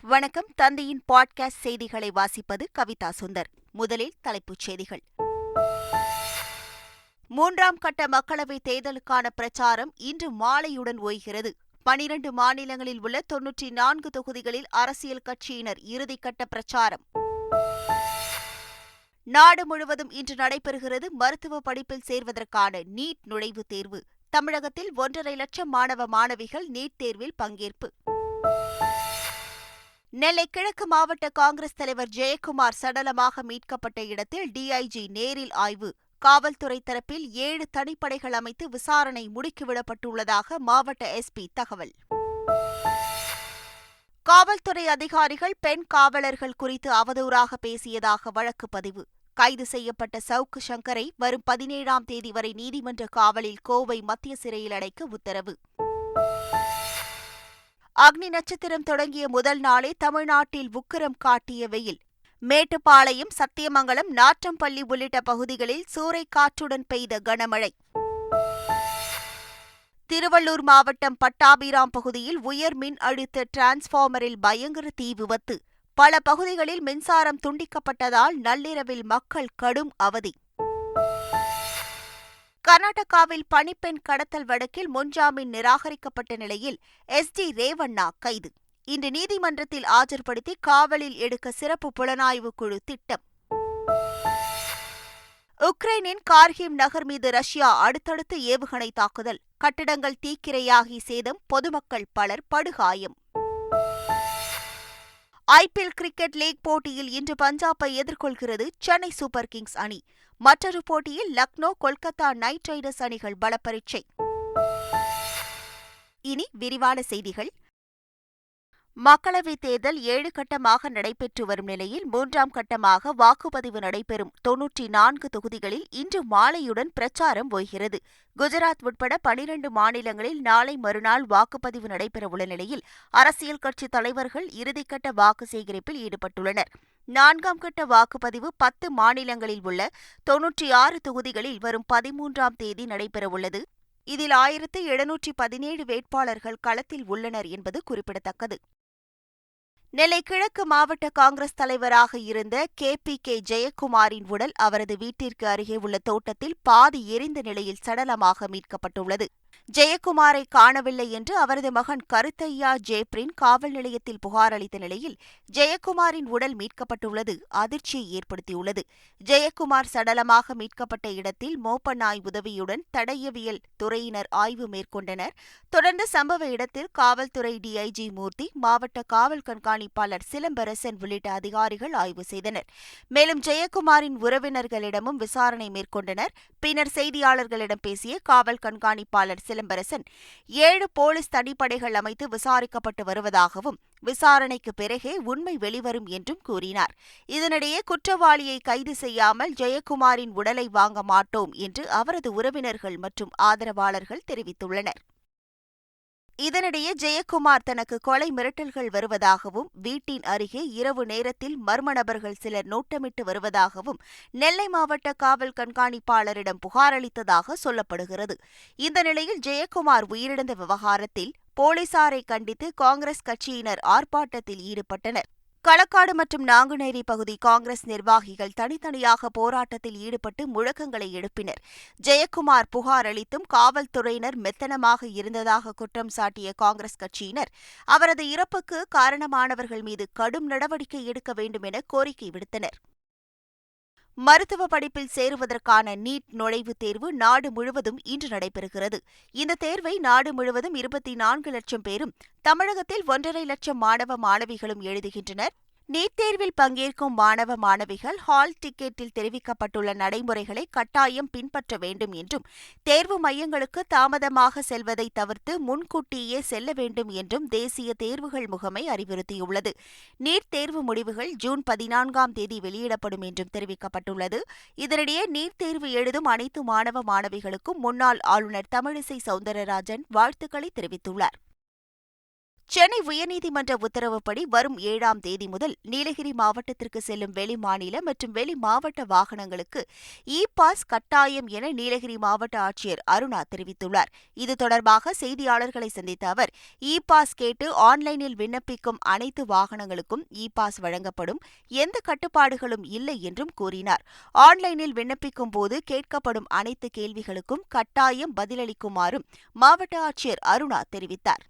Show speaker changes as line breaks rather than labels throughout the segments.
வணக்கம். தந்தையின் பாட்காஸ்ட் செய்திகளை வாசிப்பது கவிதா சுந்தர். முதலில் தலைப்புச் செய்திகள். மூன்றாம் கட்ட மக்களவைத் தேர்தலுக்கான பிரச்சாரம் இன்று மாலையுடன் ஓய்கிறது. பனிரண்டு மாநிலங்களில் உள்ள தொன்னூற்றி நான்கு தொகுதிகளில் அரசியல் கட்சியினர் இறுதிக்கட்ட பிரச்சாரம். நாடு முழுவதும் இன்று நடைபெறுகிறது மருத்துவ படிப்பில் சேர்வதற்கான நீட் நுழைவுத் தேர்வு. தமிழகத்தில் ஒன்றரை லட்சம் மாணவ மாணவிகள் நீட் தேர்வில் பங்கேற்பு. நெல்லை கிழக்கு மாவட்ட காங்கிரஸ் தலைவர் ஜெயக்குமார் சடலமாக மீட்கப்பட்ட இடத்தில் டிஐஜி நேரில் ஆய்வு. காவல்துறை தரப்பில் ஏழு தனிப்படைகள் அமைத்து விசாரணை முடுக்கிவிடப்பட்டுள்ளதாக மாவட்ட எஸ்பி தகவல். காவல்துறை அதிகாரிகள் பெண் காவலர்கள் குறித்து அவதூறாக பேசியதாக வழக்கு பதிவு. கைது செய்யப்பட்ட சவுக்கு சங்கரை வரும் பதினேழாம் தேதி வரை நீதிமன்ற காவலில் கோவை மத்திய சிறையில் அடைக்க உத்தரவு. அக்னி நட்சத்திரம் தொடங்கிய முதல் நாளே தமிழ்நாட்டில் உக்கிரம் காட்டிய வெயில். மேட்டுப்பாளையம் சத்தியமங்கலம் நாற்றம்பள்ளி உள்ளிட்ட பகுதிகளில் சூறைக்காற்றுடன் பெய்த கனமழை. திருவள்ளூர் மாவட்டம் பட்டாபிராம் பகுதியில் உயர் மின் அழுத்த டிரான்ஸ்ஃபார்மரில் பயங்கர தீ விபத்து. பல பகுதிகளில் மின்சாரம் துண்டிக்கப்பட்டதால் நள்ளிரவில் மக்கள் கடும் அவதி. கர்நாடகாவில் பணிப்பெண் கடத்தல் வழக்கில் முன்ஜாமீன் நிராகரிக்கப்பட்ட நிலையில் எஸ் டி ரேவண்ணா கைது. இன்று நீதிமன்றத்தில் ஆஜர்படுத்தி காவலில் எடுக்க சிறப்பு புலனாய்வு குழு திட்டம். உக்ரைனின் கார்கிம் நகர் மீது ரஷ்யா அடுத்தடுத்து ஏவுகணை தாக்குதல். கட்டிடங்கள் தீக்கிரையாகி சேதம் பொதுமக்கள் பலர் படுகாயம். ஐபிஎல் கிரிக்கெட் லீக் போட்டியில் இன்று பஞ்சாபை எதிர்கொள்கிறது சென்னை சூப்பர் கிங்ஸ் அணி. மற்றொரு போட்டியில் லக்னோ கொல்கத்தா நைட் ரைடர்ஸ் அணிகள் பலப்பரீட்சை. இனி விரிவான செய்திகள். மக்களவைத் தேர்தல் ஏழு கட்டமாக நடைபெற்று வரும் நிலையில் மூன்றாம் கட்டமாக வாக்குப்பதிவு நடைபெறும். தொன்னூற்றி நான்கு தொகுதிகளில் இன்று மாலையுடன் பிரச்சாரம் ஓய்கிறது. குஜராத் உட்பட பனிரண்டு மாநிலங்களில் நாளை மறுநாள் வாக்குப்பதிவு நடைபெறவுள்ள நிலையில் அரசியல் கட்சித் தலைவர்கள் இறுதிக்கட்ட வாக்கு சேகரிப்பில் ஈடுபட்டுள்ளனர். நான்காம் கட்ட வாக்குப்பதிவு பத்து மாநிலங்களில் உள்ள தொன்னூற்றி ஆறு தொகுதிகளில் வரும் பதிமூன்றாம் தேதி நடைபெறவுள்ளது. இதில் ஆயிரத்து எழுநூற்றி பதினேழு வேட்பாளர்கள் களத்தில் உள்ளனர் என்பது குறிப்பிடத்தக்கது. நெல்லை கிழக்கு மாவட்ட காங்கிரஸ் தலைவராக இருந்த கே பி கே ஜெயக்குமாரின் உடல் அவரது வீட்டிற்கு அருகே உள்ள தோட்டத்தில் பாதி எரிந்த நிலையில் சடலமாக மீட்கப்பட்டுள்ளது. ஜெயக்குமாரை காணவில்லை என்று அவரது மகன் கருத்தையா ஜேப்ரின் காவல் நிலையத்தில் புகார் அளித்த நிலையில் ஜெயக்குமாரின் உடல் மீட்கப்பட்டுள்ளது அதிர்ச்சியை ஏற்படுத்தியுள்ளது. ஜெயக்குமார் சடலமாக மீட்கப்பட்ட இடத்தில் மோப்ப நாய் உதவியுடன் தடயவியல் துறையினர் ஆய்வு மேற்கொண்டனர். தொடர்ந்து சம்பவ இடத்தில் காவல்துறை டிஐஜி மூர்த்தி மாவட்ட காவல் கண்காணிப்பாளர் சிலம்பரசன் உள்ளிட்ட அதிகாரிகள் ஆய்வு செய்தனர். மேலும் ஜெயக்குமாரின் உறவினர்களிடமும் விசாரணை மேற்கொண்டனர். பின்னர் செய்தியாளர்களிடம் பேசிய காவல் கண்காணிப்பாளர் சிலம்பரசன். ஏழு போலீஸ் தனிப்படைகள் அமைத்து விசாரிக்கப்பட்டு வருவதாகவும் விசாரணைக்கு பிறகே உண்மை வெளிவரும் என்றும் கூறினார். இதனிடையே குற்றவாளியை கைது செய்யாமல் ஜெயக்குமாரின் உடலை வாங்க மாட்டோம் என்று அவரது உறவினர்கள் மற்றும் ஆதரவாளர்கள் தெரிவித்துள்ளனர். இதனிடையே ஜெயக்குமார் தனக்கு கொலை மிரட்டல்கள் வருவதாகவும் வீட்டின் அருகே இரவு நேரத்தில் மர்ம நபர்கள் சிலர் நோட்டமிட்டு வருவதாகவும் நெல்லை மாவட்ட காவல் கண்காணிப்பாளரிடம் புகார் அளித்ததாக சொல்லப்படுகிறது. இந்த நிலையில் ஜெயக்குமார் உயிரிழந்த விவகாரத்தில் போலீசாரை கண்டித்து காங்கிரஸ் கட்சியினர் ஆர்ப்பாட்டத்தில் ஈடுபட்டனர். களக்காடு மற்றும் நாங்குநேரி பகுதி காங்கிரஸ் நிர்வாகிகள் தனித்தனியாக போராட்டத்தில் ஈடுபட்டு முழக்கங்களை எழுப்பினர். ஜெயக்குமார் புகார் அளித்தும் காவல்துறையினர் மெத்தனமாக இருந்ததாக குற்றம் சாட்டிய காங்கிரஸ் கட்சியினர் அவரது இறப்புக்கு காரணமானவர்கள் மீது கடும் நடவடிக்கை எடுக்க வேண்டும் என கோரிக்கை விடுத்தனர். மருத்துவ படிப்பில் சேருவதற்கான நீட் நுழைவுத் தேர்வு நாடு முழுவதும் இன்று நடைபெறுகிறது. இந்த தேர்வை நாடு முழுவதும் இருபத்தி நான்கு லட்சம் பேரும் தமிழகத்தில் ஒன்றரை லட்சம் மாணவ மாணவிகளும் எழுதுகின்றனர். நீட் தேர்வில் பங்கேற்கும் மாணவ மாணவிகள் ஹால் டிக்கெட்டில் தெரிவிக்கப்பட்டுள்ள நடைமுறைகளை கட்டாயம் பின்பற்ற வேண்டும் என்றும் தேர்வு மையங்களுக்கு தாமதமாக செல்வதை தவிர்த்து முன்கூட்டியே செல்ல வேண்டும் என்றும் தேசிய தேர்வுகள் முகமை அறிவுறுத்தியுள்ளது. நீட் தேர்வு முடிவுகள் ஜூன் பதினான்காம் தேதி வெளியிடப்படும் என்றும் தெரிவிக்கப்பட்டுள்ளது. இதனிடையே நீட் தேர்வு எழுதும் அனைத்து மாணவ மாணவிகளுக்கும் முன்னாள் ஆளுநர் தமிழிசை சவுந்தரராஜன் வாழ்த்துக்களை தெரிவித்துள்ளார். சென்னை உயர்நீதிமன்ற உத்தரவுப்படி வரும் ஏழாம் தேதி முதல் நீலகிரி மாவட்டத்திற்கு செல்லும் வெளி மாநில மற்றும் வெளி மாவட்ட வாகனங்களுக்கு இ பாஸ் கட்டாயம் என நீலகிரி மாவட்ட ஆட்சியர் அருணா தெரிவித்துள்ளார். இது தொடர்பாக செய்தியாளர்களை சந்தித்த அவர் இ பாஸ் கேட்டு ஆன்லைனில் விண்ணப்பிக்கும் அனைத்து வாகனங்களுக்கும் இ பாஸ் வழங்கப்படும் எந்த கட்டுப்பாடுகளும் இல்லை என்றும் கூறினார். ஆன்லைனில் விண்ணப்பிக்கும் போது கேட்கப்படும் அனைத்து கேள்விகளுக்கும் கட்டாயம் பதிலளிக்குமாறும் மாவட்ட ஆட்சியர் அருணா தெரிவித்தார்.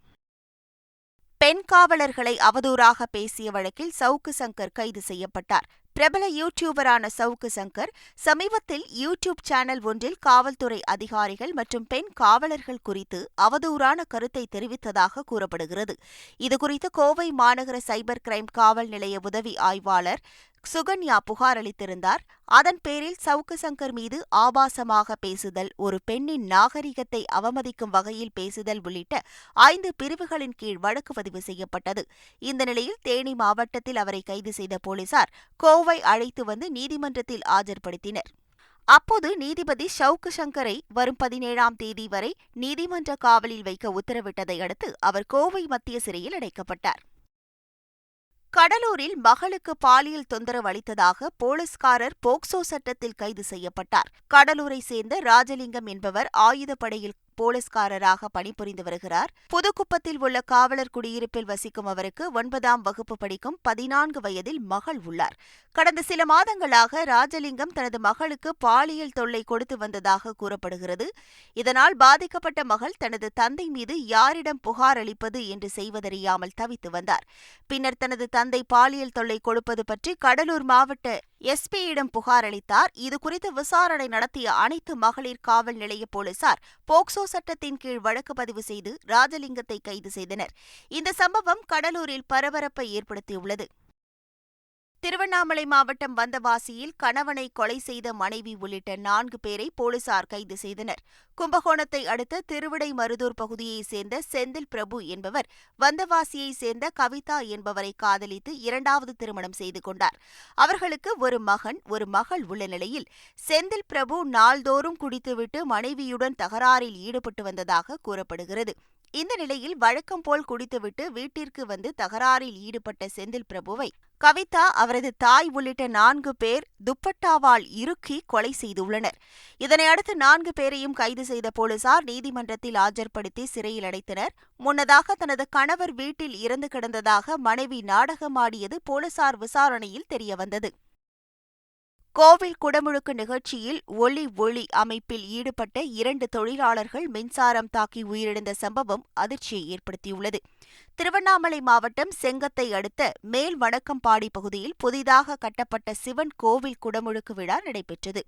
பெண் காவலர்களை அவதூறாக பேசிய வழக்கில் சவுக்கு சங்கர் கைது செய்யப்பட்டார். பிரபல யூடியூபரான சவுக்கு சங்கர் சமீபத்தில் யூடியூப் சேனல் ஒன்றில் காவல்துறை அதிகாரிகள் மற்றும் பெண் காவலர்கள் குறித்து அவதூறான கருத்தை தெரிவித்ததாக கூறப்படுகிறது. இதுகுறித்து கோவை மாநகர சைபர் கிரைம் காவல் நிலைய உதவி ஆய்வாளர் சுகன்யா புகார் அளித்திருந்தார் அதன் பேரில் சவுக்கு சங்கர் மீது ஆபாசமாக பேசுதல் ஒரு பெண்ணின் நாகரிகத்தை அவமதிக்கும் வகையில் பேசுதல் உள்ளிட்ட ஐந்து பிரிவுகளின் கீழ் வழக்கு பதிவு செய்யப்பட்டது. இந்த நிலையில் தேனி மாவட்டத்தில் அவரை கைது செய்த போலீசார் கோவை அழைத்து வந்து நீதிமன்றத்தில் ஆஜர்படுத்தினர். அப்போது நீதிபதி ஷவுக்கு சங்கரை வரும் பதினேழாம் தேதி வரை நீதிமன்ற காவலில் வைக்க உத்தரவிட்டதை அடுத்து அவர் கோவை மத்திய சிறையில் அடைக்கப்பட்டார். கடலூரில் மகளுக்கு பாலியல் தொந்தரவு அளித்ததாக போலீஸ்காரர் போக்சோ சட்டத்தில் கைது செய்யப்பட்டார். கடலூரை சேர்ந்த ராஜலிங்கம் என்பவர் ஆயுதப்படையில் போலீஸ்காரராக பணிபுரிந்து வருகிறார். புதுக்குப்பத்தில் உள்ள காவலர் குடியிருப்பில் வசிக்கும் அவருக்கு ஒன்பதாம் வகுப்பு படிக்கும் பதினான்கு வயதில் மகள் உள்ளார். கடந்த சில மாதங்களாக ராஜலிங்கம் தனது மகளுக்கு பாலியல் தொல்லை கொடுத்து வந்ததாக கூறப்படுகிறது. இதனால் பாதிக்கப்பட்ட மகள் தனது தந்தை மீது யாரிடம் புகார் அளிப்பது என்று செய்வதறியாமல் தவித்து வந்தார். பின்னர் தனது தந்தை பாலியல் தொல்லை கொடுப்பது பற்றி கடலூர் மாவட்ட எஸ்பியிடம் புகார் அளித்தார். இதுகுறித்து விசாரணை நடத்திய அனைத்து மகளிர் காவல் நிலைய போலீசார் போக்சோ சட்டத்தின் கீழ் வழக்கு பதிவு செய்து ராஜலிங்கத்தை கைது செய்தனர். இந்த சம்பவம் கடலூரில் பரபரப்பை ஏற்படுத்தியுள்ளது. திருவண்ணாமலை மாவட்டம் வந்தவாசியில் கணவனை கொலை செய்த மனைவி உள்ளிட்ட நான்கு பேரை போலீசார் கைது செய்தனர். கும்பகோணத்தை அடுத்த திருவிடை மருதூர் பகுதியைச் சேர்ந்த செந்தில் பிரபு என்பவர் வந்தவாசியைச் சேர்ந்த கவிதா என்பவரை காதலித்து இரண்டாவது திருமணம் செய்து கொண்டார். அவர்களுக்கு ஒரு மகன் ஒரு மகள் உள்ள நிலையில் செந்தில் பிரபு நாள்தோறும் குடித்துவிட்டு மனைவியுடன் தகராறில் ஈடுபட்டு வந்ததாக கூறப்படுகிறது. இந்த நிலையில் வழக்கம் போல் குடித்துவிட்டு வீட்டிற்கு வந்து தகராறில் ஈடுபட்ட செந்தில் பிரபுவை கவிதா அவரது தாய் உள்ளிட்ட நான்கு பேர் துப்பட்டாவால் இறுக்கி கொலை செய்துள்ளனர். இதனையடுத்து நான்கு பேரையும் கைது செய்த போலீசார் நீதிமன்றத்தில் ஆஜர்படுத்தி சிறையில் அடைத்தனர். முன்னதாக தனது கணவர் வீட்டில் இறந்து கிடந்ததாக மனைவி நாடகமாடியது போலீசார் விசாரணையில் தெரியவந்தது. கோவில் குடமுழுக்கு நிகழ்ச்சியில் ஒளி ஒளி அமைப்பில் ஈடுபட்ட இரண்டு தொழிலாளர்கள் மின்சாரம் தாக்கி உயிரிழந்த சம்பவம் அதிர்ச்சியை ஏற்படுத்தியுள்ளது. திருவண்ணாமலை மாவட்டம் செங்கத்தை அடுத்த மேல் வணக்கம்பாடி பகுதியில் புதிதாக கட்டப்பட்ட சிவன் கோவில் குடமுழுக்கு விழா நடைபெற்றது.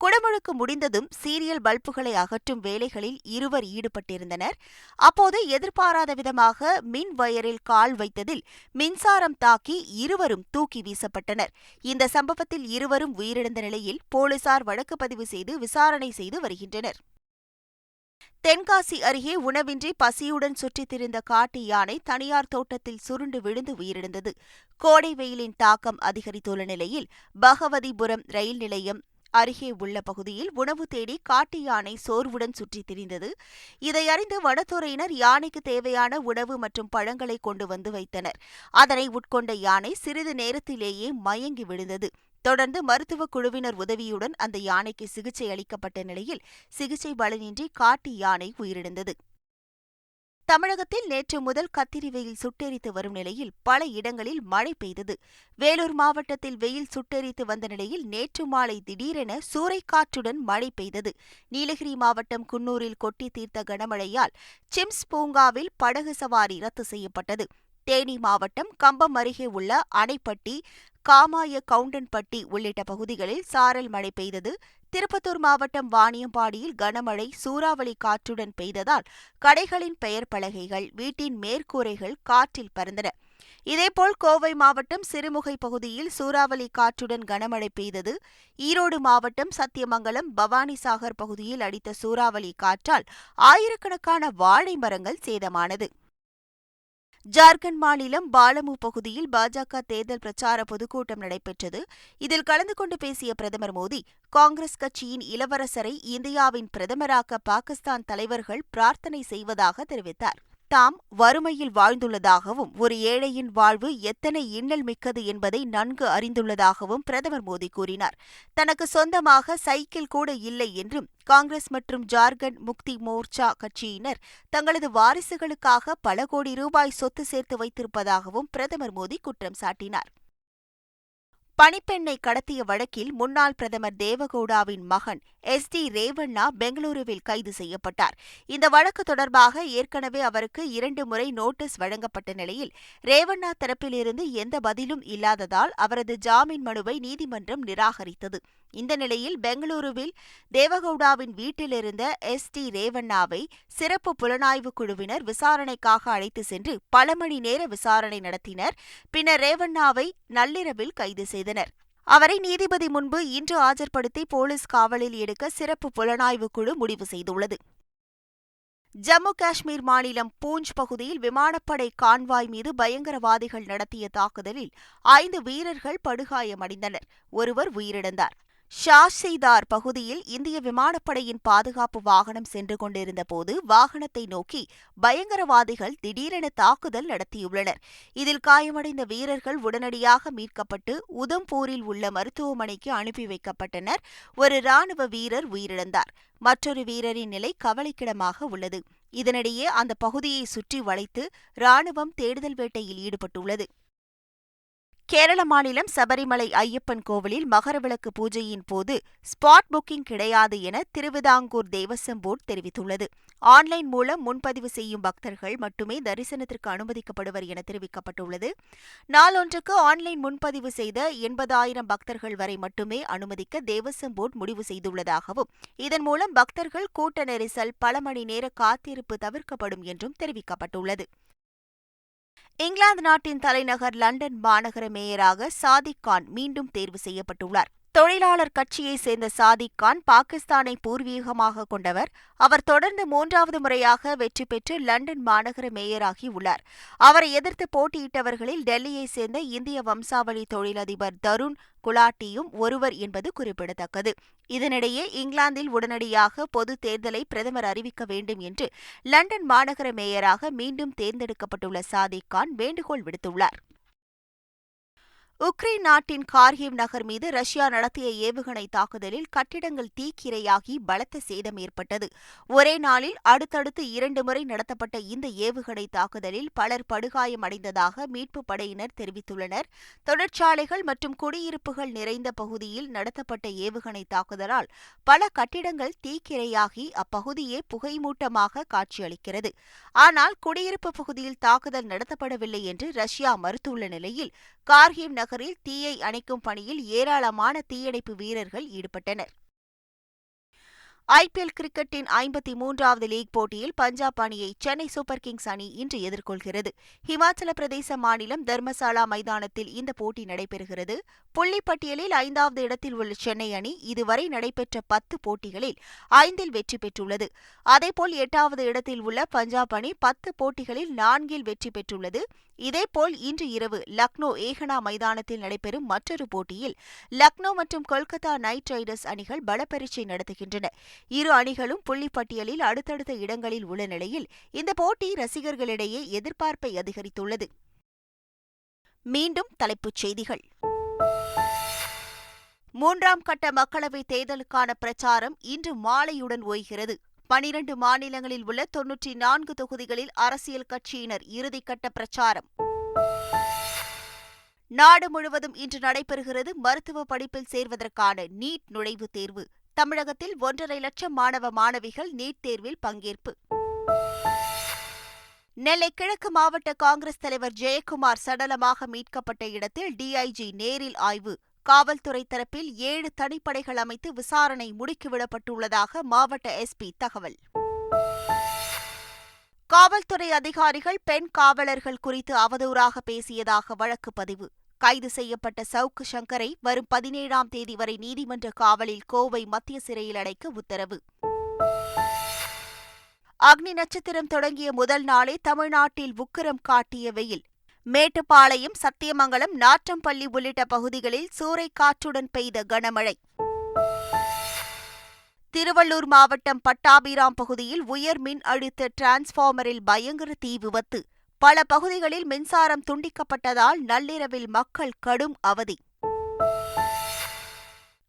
குடமுழுக்கு முடிந்ததும் சீரியல் பல்புகளை அகற்றும் வேலைகளில் இருவர் ஈடுபட்டிருந்தனர். அப்போது எதிர்பாராத விதமாக மின் வயரில் கால் வைத்ததில் மின்சாரம் தாக்கி இருவரும் தூக்கி வீசப்பட்டனர். இந்த சம்பவத்தில் இருவரும் உயிரிழந்த நிலையில் போலீசார் வழக்கு பதிவு செய்து விசாரணை செய்து வருகின்றனர். தென்காசி அருகே உணவின்றி பசியுடன் சுற்றித் திரிந்த காட்டு யானை தனியார் தோட்டத்தில் சுருண்டு விழுந்து உயிரிழந்தது. கோடை வெயிலின் தாக்கம் அதிகரித்துள்ள நிலையில் பகவதிபுரம் ரயில் நிலையம் அருகே உள்ள பகுதியில் உணவு தேடி காட்டு யானை சோர்வுடன் சுற்றித் திரிந்தது. இதை அறிந்து வனத்துறையினர் யானைக்கு தேவையான உணவு மற்றும் பழங்களை கொண்டு வந்து வைத்தனர். அதனை உட்கொண்ட யானை சிறிது நேரத்திலேயே மயங்கி விழுந்தது. தொடர்ந்து மருத்துவ குழுவினர் உதவியுடன் அந்த யானைக்கு சிகிச்சை அளிக்கப்பட்ட நிலையில் சிகிச்சை பலனின்றி காட்டு யானை உயிரிழந்தது. தமிழகத்தில் நேற்று முதல் கத்திரி வெயில் சுட்டெரித்து வரும் நிலையில் பல இடங்களில் மழை பெய்தது. வேலூர் மாவட்டத்தில் வெயில் சுட்டெரித்து வந்த நிலையில் நேற்று மாலை திடீரென சூறைக்காற்றுடன் மழை பெய்தது. நீலகிரி மாவட்டம் குன்னூரில் கொட்டி தீர்த்த கனமழையால் சிம்ஸ் பூங்காவில் படகு சவாரி ரத்து செய்யப்பட்டது. தேனி மாவட்டம் கம்பம் அருகே உள்ள அணைப்பட்டி காமாய கவுண்டன்பட்டி உள்ளிட்ட பகுதிகளில் சாரல் மழை பெய்தது. திருப்பத்தூர் மாவட்டம் வாணியம்பாடியில் கனமழை சூறாவளி காற்றுடன் பெய்ததால் கடைகளின் பெயர் பலகைகள் வீட்டின் மேற்கூரைகள் காற்றில் பறந்தன. இதேபோல் கோவை மாவட்டம் சிறுமுகை பகுதியில் சூறாவளி காற்றுடன் கனமழை பெய்தது. ஈரோடு மாவட்டம் சத்தியமங்கலம் பவானிசாகர் பகுதியில் அடித்த சூறாவளி காற்றால் ஆயிரக்கணக்கான வாழை மரங்கள் சேதமானது. ஜார்க்கண்ட் மாநிலம் பாலமு பகுதியில் பாஜக தேர்தல் பிரச்சார பொதுக்கூட்டம் நடைபெற்றது. இதில் கலந்து கொண்டு பேசிய பிரதமர் மோடி காங்கிரஸ் கட்சியின் இளவரசரை இந்தியாவின் பிரதமராக்க பாகிஸ்தான் தலைவர்கள் பிரார்த்தனை செய்வதாக தெரிவித்தார். தாம் வறுமையில் வாழ்ந்துள்ளதாகவும் ஒரு ஏழையின் வாழ்வு எத்தனை இன்னல் மிக்கது என்பதை நன்கு அறிந்துள்ளதாகவும் பிரதமர் மோடி கூறினார். தனக்கு சொந்தமாக சைக்கிள் கூட இல்லை என்றும் காங்கிரஸ் மற்றும் ஜார்க்கண்ட் முக்தி மோர்ச்சா கட்சியினர் தங்களது வாரிசுகளுக்காக பல கோடி ரூபாய் சொத்து சேர்த்து வைத்திருப்பதாகவும் பிரதமர் மோடி குற்றம் சாட்டினார். பணிப்பெண்ணை கடத்திய வழக்கில் முன்னாள் பிரதமர் தேவகவுடாவின் மகன் எஸ் டி ரேவண்ணா பெங்களூருவில் கைது செய்யப்பட்டார். இந்த வழக்கு தொடர்பாக ஏற்கனவே அவருக்கு இரண்டு முறை நோட்டீஸ் வழங்கப்பட்ட நிலையில் ரேவண்ணா தரப்பிலிருந்து எந்த பதிலும் இல்லாததால் அவரது ஜாமீன் மனுவை நீதிமன்றம் நிராகரித்தது. இந்த நிலையில் பெங்களூருவில் தேவகவுடாவின் வீட்டிலிருந்த எஸ் டி ரேவண்ணாவை சிறப்பு புலனாய்வு குழுவினர் விசாரணைக்காக அழைத்து சென்று பல மணி நேர விசாரணை நடத்தினர். பின்னர் ரேவண்ணாவை நள்ளிரவில் கைது செய்தனர். அவரை நீதிபதி முன்பு இன்று ஆஜர்படுத்தி போலீஸ் காவலில் எடுக்க சிறப்பு புலனாய்வு குழு முடிவு செய்துள்ளது. ஜம்மு காஷ்மீர் மாநிலம் பூஞ்ச் பகுதியில் விமானப்படை கான்வாய் மீது பயங்கரவாதிகள் நடத்திய தாக்குதலில் ஐந்து வீரர்கள் படுகாயமடைந்தனர். ஒருவர் உயிரிழந்தார். ஷாஷிதார் பகுதியில் இந்திய விமானப்படையின் பாதுகாப்பு வாகனம் சென்று கொண்டிருந்த போது வாகனத்தை நோக்கி பயங்கரவாதிகள் திடீரென தாக்குதல் நடத்தியுள்ளனர். இதில் காயமடைந்த வீரர்கள் உடனடியாக மீட்கப்பட்டு உதம்பூரில் உள்ள மருத்துவமனைக்கு அனுப்பி வைக்கப்பட்டனர். ஒரு ராணுவ வீரர் உயிரிழந்தார். மற்றொரு வீரரின் நிலை கவலைக்கிடமாக உள்ளது. இதனிடையே அந்த பகுதியை சுற்றி வளைத்து ராணுவம் தேடுதல் வேட்டையில் ஈடுபட்டுள்ளது. கேரள மாநிலம் சபரிமலை ஐயப்பன் கோவிலில் மகரவிளக்கு பூஜையின் போது ஸ்பாட் புக்கிங் கிடையாது என திருவிதாங்கூர் தேவசம் போர்டு தெரிவித்துள்ளது. ஆன்லைன் மூலம் முன்பதிவு செய்யும் பக்தர்கள் மட்டுமே தரிசனத்திற்கு அனுமதிக்கப்படுவர் என தெரிவிக்கப்பட்டுள்ளது. நாளொன்றுக்கு ஆன்லைன் முன்பதிவு செய்த எண்பதாயிரம் பக்தர்கள் வரை மட்டுமே அனுமதிக்க தேவசம் போர்டு முடிவு செய்துள்ளதாகவும் இதன் மூலம் பக்தர்கள் கூட்ட நெரிசல் பல மணி நேர காத்திருப்பு தவிர்க்கப்படும் என்றும் தெரிவிக்கப்பட்டுள்ளது. இங்கிலாந்து நாட்டின் தலைநகர் லண்டன் மாநகர மேயராக சாதிக் கான் மீண்டும் தேர்வு செய்யப்பட்டுள்ளார். தொழிலாளர் கட்சியைச் சேர்ந்த சாதிக் கான் பாகிஸ்தானை பூர்வீகமாக கொண்டவர். அவர் தொடர்ந்து மூன்றாவது முறையாக வெற்றி பெற்று லண்டன் மாநகர மேயராகி உள்ளார். அவரை எதிர்த்து போட்டியிட்டவர்களில் டெல்லியைச் சேர்ந்த இந்திய வம்சாவளி தொழிலதிபர் தருண் குலாட்டியும் ஒருவர் என்பது குறிப்பிடத்தக்கது. இதனிடையே இங்கிலாந்தில் உடனடியாக பொது தேர்தலை பிரதமர் அறிவிக்க வேண்டும் என்று லண்டன் மாநகர மேயராக மீண்டும் தேர்ந்தெடுக்கப்பட்டுள்ள சாதிக் கான் வேண்டுகோள் விடுத்துள்ளார். உக்ரைன் நாட்டின் கார்கிவ் நகர் மீது ரஷ்யா நடத்திய ஏவுகணை தாக்குதலில் கட்டிடங்கள் தீக்கிரையாகி பலத்த சேதம் ஏற்பட்டது. ஒரே நாளில் அடுத்தடுத்து இரண்டு முறை நடத்தப்பட்ட இந்த ஏவுகணை தாக்குதலில் பலர் படுகாயமடைந்ததாக மீட்புப் படையினர் தெரிவித்துள்ளனர். தொழிற்சாலைகள் மற்றும் குடியிருப்புகள் நிறைந்த பகுதியில் நடத்தப்பட்ட ஏவுகணை தாக்குதலால் பல கட்டிடங்கள் தீக்கிரையாகி அப்பகுதியே புகைமூட்டமாக காட்சியளிக்கிறது. ஆனால் குடியிருப்பு பகுதியில் தாக்குதல் நடத்தப்படவில்லை என்று ரஷ்யா மறுத்துள்ள நிலையில் கார்கிவ் நகரில் தீயை அணைக்கும் பணியில் ஏராளமான தீயணைப்பு வீரர்கள் ஈடுபட்டனர். ஐபிஎல் கிரிக்கெட்டின் ஐம்பத்தி மூன்றாவது லீக் போட்டியில் பஞ்சாப் அணியை சென்னை சூப்பர் கிங்ஸ் அணி இன்று எதிர்கொள்கிறது. ஹிமாச்சல பிரதேச மாநிலம் தர்மசாலா மைதானத்தில் இந்த போட்டி நடைபெறுகிறது. புள்ளிப்பட்டியலில் ஐந்தாவது இடத்தில் உள்ள சென்னை அணி இதுவரை நடைபெற்ற பத்து போட்டிகளில் ஐந்தில் வெற்றி பெற்றுள்ளது. அதேபோல் எட்டாவது இடத்தில் உள்ள பஞ்சாப் அணி பத்து போட்டிகளில் நான்கில் வெற்றி பெற்றுள்ளது. இதேபோல் இன்று இரவு லக்னோ ஏகனா மைதானத்தில் நடைபெறும் மற்றொரு போட்டியில் லக்னோ மற்றும் கொல்கத்தா நைட் ரைடர்ஸ் அணிகள் பலப்பரீட்சை நடத்துகின்றன. இரு அணிகளும் புள்ளிப்பட்டியலில் அடுத்தடுத்த இடங்களில் உள்ள நிலையில் இந்த போட்டி ரசிகர்களிடையே எதிர்பார்ப்பை அதிகரித்துள்ளது. மீண்டும் தலைப்புச் செய்திகள். மூன்றாம் கட்ட மக்களவைத் தேர்தலுக்கான பிரச்சாரம் இன்று மாலையுடன் ஓய்கிறது. பனிரண்டு மாநிலங்களில் உள்ள தொன்னூற்றி நான்கு தொகுதிகளில் அரசியல் கட்சியினர் இறுதிக்கட்ட பிரச்சாரம். நாடு முழுவதும் இன்று நடைபெறுகிறது மருத்துவ படிப்பில் சேர்வதற்கான நீட் நுழைவுத் தேர்வு. தமிழகத்தில் ஒன்றரை லட்சம் மாணவ மாணவிகள் நீட் தேர்வில் பங்கேற்பு. நெல்லை கிழக்கு மாவட்ட காங்கிரஸ் தலைவர் ஜெயக்குமார் சடலமாக மீட்கப்பட்ட இடத்தில் டிஐஜி நேரில் ஆய்வு. காவல்துறை தரப்பில் ஏழு தனிப்படைகள் அமைத்து விசாரணை முடுக்கிவிடப்பட்டுள்ளதாக மாவட்ட எஸ்பி தகவல். காவல்துறை அதிகாரிகள் பெண் காவலர்கள் குறித்து அவதூறாக பேசியதாக வழக்கு பதிவு. கைது செய்யப்பட்ட சவுக்கு சங்கரை வரும் பதினேழாம் தேதி வரை நீதிமன்ற காவலில் கோவை மத்திய சிறையில் அடைக்க உத்தரவு. அக்னி நட்சத்திரம் தொடங்கிய முதல் நாளே தமிழ்நாட்டில் உக்கிரம் காட்டிய வெயில். மேட்டுப்பாளையம் சத்தியமங்கலம் நாற்றம்பள்ளி உள்ளிட்ட பகுதிகளில் சூறைக்காற்றுடன் பெய்த கனமழை. திருவள்ளூர் மாவட்டம் பட்டாபிராம் பகுதியில் உயர் மின் அழுத்த டிரான்ஸ்பார்மரில் பயங்கர தீ விபத்து. பல பகுதிகளில் மின்சாரம் துண்டிக்கப்பட்டதால் நள்ளிரவில் மக்கள் கடும் அவதி.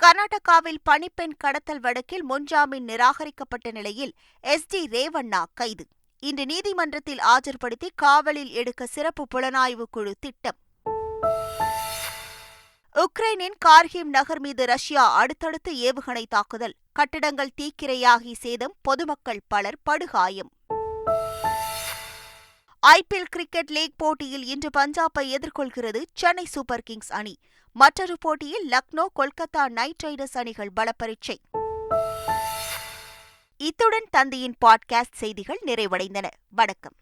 கர்நாடகாவில் பணிப்பெண் கடத்தல் வழக்கில் முன்ஜாமீன் நிராகரிக்கப்பட்ட நிலையில் எஸ். டி. ரேவண்ணா கைது. இன்று நீதிமன்றத்தில் ஆஜர்படுத்தி காவலில் எடுக்க சிறப்பு புலனாய்வு குழு திட்டம். உக்ரைனின் கார்கிம் நகர் மீது ரஷ்யா அடுத்தடுத்து ஏவுகணை தாக்குதல். கட்டிடங்கள் தீக்கிரையாகி சேதம் பொதுமக்கள் பலர் படுகாயம். ஐபிஎல் கிரிக்கெட் லீக் போட்டியில் இன்று பஞ்சாபை எதிர்கொள்கிறது சென்னை சூப்பர் கிங்ஸ் அணி. மற்றொரு போட்டியில் லக்னோ கொல்கத்தா நைட் ரைடர்ஸ் அணிகள் பலப்பரீட்சை. இத்துடன் தந்தையின் பாட்காஸ்ட் செய்திகள் நிறைவடைந்தன. வணக்கம்.